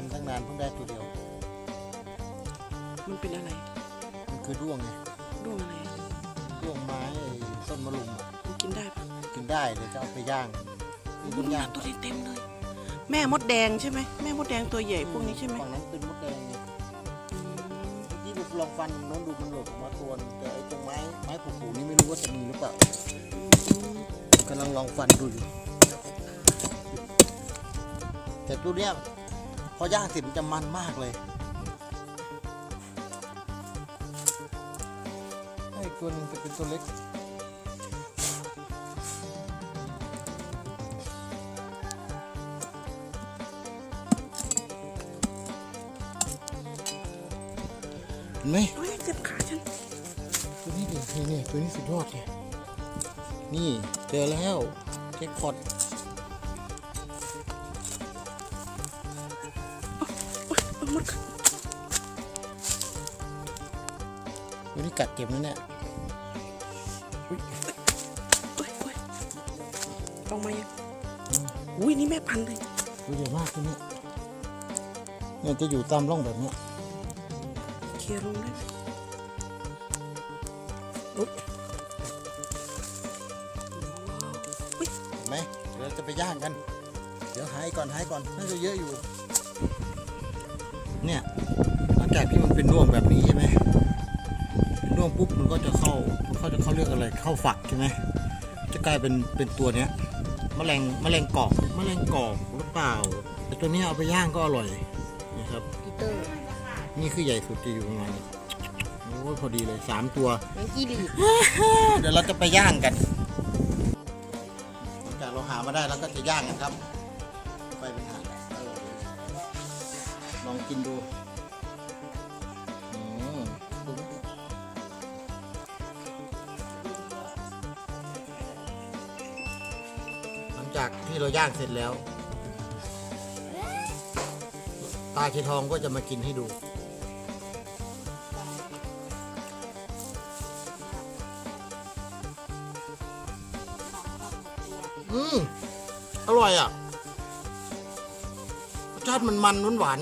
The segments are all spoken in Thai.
ฟันตั้งนานเพิ่งได้ตัวเดียว มันเป็นอะไรมันคือด้วงไงด้วงอะไรด้วงไม้ไอ้ต้นมะลุมอะมันกินได้ปะกินได้เดี๋ยวจะเอาไปย่างนี่มัต้นนมีย่างตัวเต็มๆเลย แม่มดแดงใช่ไหมแม่มดแดงตัวใหญ่พวกนี้ใช่ไหมฝั่งนั้นเป็นมดแดงไงเมื่อกี้ดูลองฟันโน้นดูมันหลุดออกมาตัวหนึ่งแต่ไอ้ตรงไม้ไม้ผูๆนี่ไม่รู้ว่าจะมีหรือเปล่ากำลังลองฟันดูอยู่แต่ตัวเนี้ย พอย่างเสร็จมันจะมันมากเลยไอ้ตัวหนึงจะเป็นตัวเล็กเห็นไหมเฮ้ยเจ็บขาฉัน ตัวนี้ดินี่นี่ตัวนี้สุดยอดเนี่ย นี่เจอแล้วแจ็คพอต วันนี้กัดเจ็บนะเนี่ยเฮ้ยเฮ้ยเอามายังอุ้ยนี่แม่พันเลยตัวใหญ่มากตัวนี้เนี่ยจะอยู่ตามร่องแบบเนี้ยเคลียร์ลงได้ไหมเห็นไหมเดี๋ยวเราจะไปย่างกัน เดี๋ยวหายก่อนหายก่อนน่าจะเยอะอยู่ เนี่ยหลังจากที่มันเป็นน่วงแบบนี้ใช่ไหม เป็นน่วงปุ๊บมันก็จะเข้ามันเขาจะเขาเรียกอะไรเข้าฝักใช่ไหมจะกลายเป็นเป็นตัวเนี้ยแมลงแมลงกอกแมลงกอกหรือเปล่าแต่ตัวเนี้ยเอาไปย่างก็อร่อยนะครับปีเตอร์นี่คือใหญ่สุดจะอยู่ประมาณนี้โอ้ยพอดีเลยสามตัวแมงกี้ลีดเดี๋ยวเราจะไปย่างกันหลังจากเราหามาได้แล้วก็จะย่างกันครับ ไปเป็นหางเออลองกินดู จากที่เราย่างเสร็จแล้วตาชีทองก็จะมากินให้ดู อืม อร่อยอะรสชาติมันมันหวานหวาน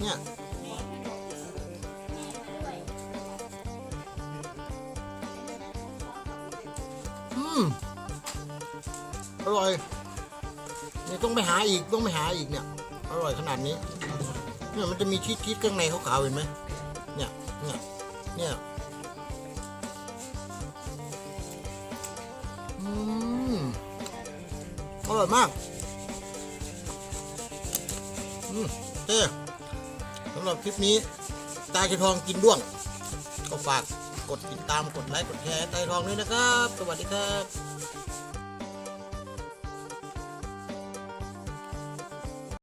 เนี่ย อร่อยนี่ต้องไปหาอีกต้องไปหาอีกเนี่ย อร่อยขนาดนี้ เนี่ยมันจะมีชีสชีสข้างในขาวๆเห็นไหมเนี่ยเนี่ยเนี่ยอืมอร่อยมากอืมเต้สำหรับคลิปนี้ ตาจะทองกินด้วง ก็ฝาก กดติดตามกดไลค์กดแชร์ใต้รองด้วยนะครับ สวัสดีครับ